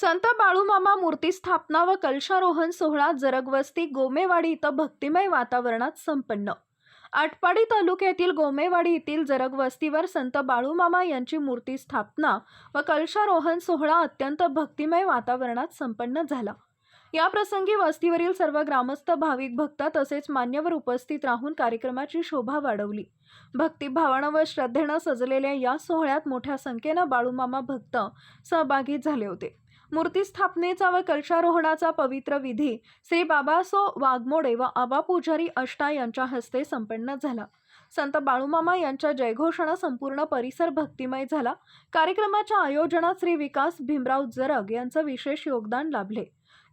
संत बाळूमामा मूर्ती स्थापना व कलशारोहण सोहळा जरगवस्ती गोमेवाडी इथं भक्तिमय वातावरणात संपन्न. आटपाडी तालुक्यातील गोमेवाडी येथील जरगवस्तीवर संत बाळूमामा यांची मूर्ती स्थापना व कलशारोहण सोहळा अत्यंत भक्तिमय वातावरणात संपन्न झाला. या प्रसंगी वस्तीवरील सर्व ग्रामस्थ भाविक भक्त तसेच मान्यवर उपस्थित राहून कार्यक्रमाची शोभा वाढवली. भक्तिभावानं व श्रद्धेनं सजलेल्या या सोहळ्यात मोठ्या संख्येनं बाळूमामा भक्त सहभागी झाले होते. मूर्ती स्थापनेचा व कलशारोहणाचा पवित्र विधी श्री बाबासो वाघमोडे व आबा पुजारी अष्टा यांच्या हस्ते संपन्न झाला. संत बाळूमामा यांच्या जयघोषणा संपूर्ण परिसर भक्तिमय झाला. कार्यक्रमाच्या आयोजनात श्री विकास भीमराव जरग यांचं विशेष योगदान लाभले.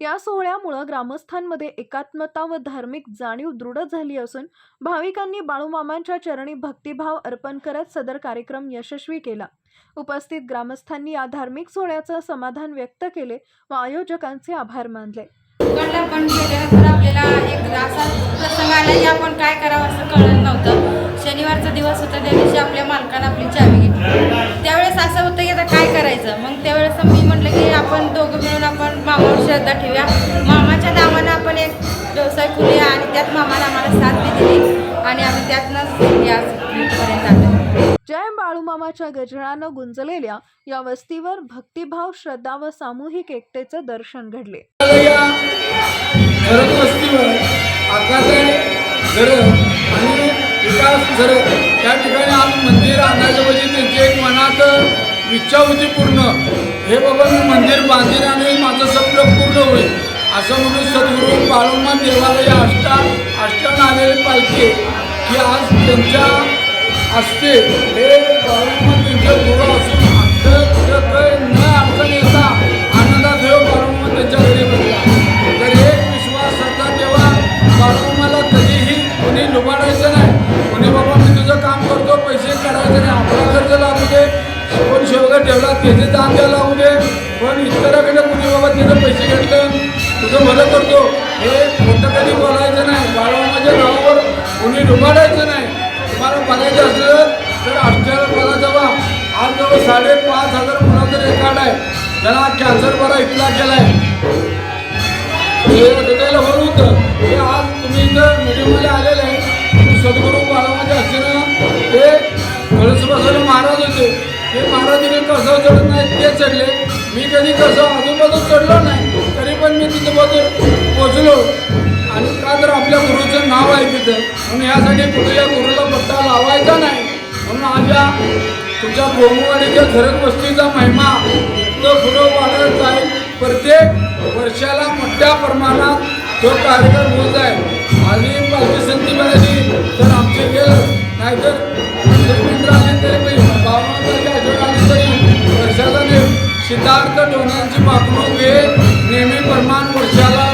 या सोहळ्यामुळं ग्रामस्थांमध्ये एकात्मता व धार्मिक जाणीव दृढ झाली असून भाविकांनी बाळूमामांच्या चरणी भक्तिभाव अर्पण करत सदर कार्यक्रम यशस्वी केला. उपस्थित ग्रामस्थांनी या धार्मिक सोहळ्याचं समाधान व्यक्त केले व आयोजकांचे आभार मानले. पण गेल्यानंतर आपल्याला एक असा प्रसंग आला की आपण काय करावं असं कळलं नव्हतं. शनिवारचा दिवस होता त्या दिवशी आपल्या मालकानं आपली चावी घेतली. त्यावेळेस असं होतं की आता काय करायचं? मग त्यावेळेस मी म्हटलं की आपण दोघं मिळून आपण मामावर श्रद्धा ठेवूया. मामाच्या नावानं आपण एक व्यवसाय खुलूया आणि त्यात मामानं आम्हाला साथ बी दिली आणि आम्ही त्यातनंच या आलो. जय बाळूमामाच्या गजरानं गुंजलेल्या या वस्तीवर भक्तिभाव श्रद्धा व सामूहिक एकतेचं दर्शन घडले. या ठिकाणी आज मंदिर आणायचं म्हणजे त्यांची एक मनात इच्छा होती पूर्ण. हे बाबा मी मंदिर बांधीन आणि माझं स्वप्न पूर्ण होईल. असं म्हणून सद्गुरू बाळूमा देवालय या अष्टा अष्टान पालखी की आज त्यांच्या असते. हे बाळूमा त्यांच्या गुरु असून अख्खं न अडचण नेता आनंदात देव बाळूमा त्यांच्या घरी बसला. तर एक विश्वास श्रद्धा तेव्हा बाळूमाला कधीही कोणी लुबाडायचं नाही. कोणी बाबा मी तुझं काम करतो पैसे काढायचे नाही आपला कर्ज लागू दे. कोण शेवगा ठेवला त्याचे दान द्यायला लागू दे. पण इतराकडे कोणी बाबा तिथं पैसे घेतलं तुझं भलं करतो. हे खोटं कधी बोलायचं नाही. बाळूमाच्या नावावर कोणी लुबाडायचं नाही. तुम्हाला बघायचं असलं तर अठ्ठावीस बघा जवळ आज जवळ साडेपाच हजार मुलांचा रेकॉर्ड आहे. त्याला कॅन्सर बरा इथला केलाय. हे हृदयाला बरं होतं. हे आज तुम्ही इथं मीडियममध्ये आलेले आहे. सद्गुरू बाळामध्ये असताना ते कळस महाराज होते. ते महाराजांनी कसं चढत नाही ते चढले. मी कधी कसं आजूबाजू चढलो नाही तरी पण मी तिथं बाजू पोचलो. आणि का तर आपल्या गुरुचं नाव आहे तिथं. म्हणून यासाठी कुठल्या गुरुला पट्टा लावायचा नाही. म्हणून आज या तुमच्या गोमवाडीच्या झरक वस्तीचा महिमा इतकं पुढं वाढत जाईल. प्रत्येक वर्षाला मोठ्या प्रमाणात तो कार्यक्रम होत आहे आणि पालखी संधी मिळाली तर आमचे गेलं नाहीतर मित्र आले तरी तरी वर्षाला सिद्धार्थ डोनांची वागणूक हे नेहमी प्रमाण वर्षाला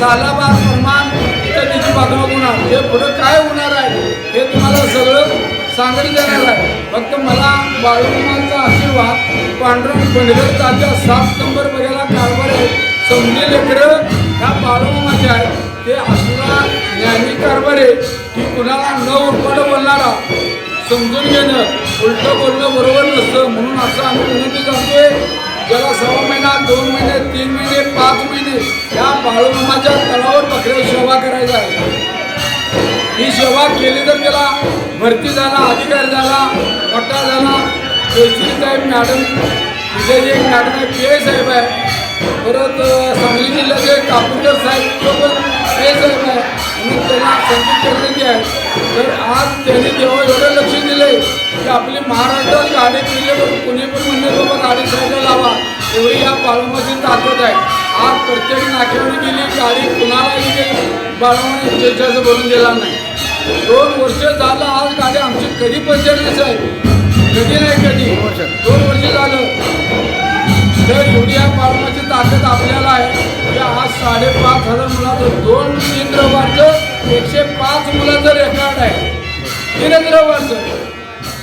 सालाबार प्रमाण इथं त्याची वागणूक होणार. हे पुढं काय होणार आहे? सगळं सांगण्यात जाणार आहे. फक्त मला बाळूमांचा आशीर्वाद पांडुरंग बंडगर सात नंबर बघायला कारभार आहे. समजे लेकरं ह्या बाळूमामाचे आहेत. ते असला ज्ञानी कारभार आहे की कुणाला न उरपाडं बोलणारा समजून घेणं उलटं बोलणं बरोबर नसतं. म्हणून असं आम्ही विनंती करतोय ज्याला सहा महिना दोन महिने तीन महिने पाच महिने या बाळूमामाच्या तळावर बकऱ्या सेवा करायचा आहे. ही सेवा केली तर त्याला भरती झाला अधिकार झाला मोठा झाला. जयश्री साहेब मॅडम विजय एक मॅडम आहे पी ए साहेब आहे. परत सांगली जिल्ह्याचे कापूरकर साहेब पण पी ए साहेब आहे. म्हणून त्यांना संकेत करण्याची आहे. तर आज त्यांनी जेव्हा एवढं लक्ष दिलं की आपली महाराष्ट्रात गाडी फिरल्यावर कोणी पण म्हणले बाबा गाडी साईडला लावा. एवढी या बाळूमाची ताकद आहे. आज प्रत्येक नाक्यावर गेली गाडी कुणालाही गेली बाळूमाने त्याच्याचं भरून दिला नाही. दोन वर्ष झालं आज गाडी आमची कधी पंचर साहेब? कधी नाही कधी? दोन वर्ष. झालं. तर एवढी या बाळूमाची ताकद आपल्याला आहे की आज साडेपाच हजार मुलाचं दोन तीन रवारचं एकशे पाच मुलाचं रेकॉर्ड आहे. तीनच रवारचं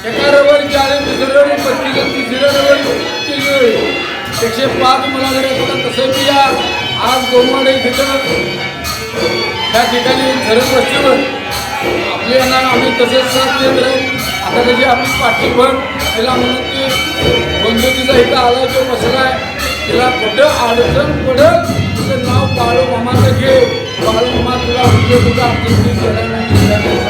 एका रविवारी चाळीस दुसऱ्या रविवारी पस्तीस तिसऱ्या रविवारी एकशे पाच मुलाचं रेकॉर्ड तसं की या आज गोमाडे तिथं त्या ठिकाणी धरण वस्तीवर आपले यांना आम्ही तसेच साथ देत राहील आता त्याची आपली पाठीभर तिला म्हणून की बंदुकीचा इथं आला जो बसला आहे तिला कुठं अडचण पडत तिचं नाव बाळू मामाचं घे. बाळू मामा तुला कुठे कुठं अडचण केलं नाही.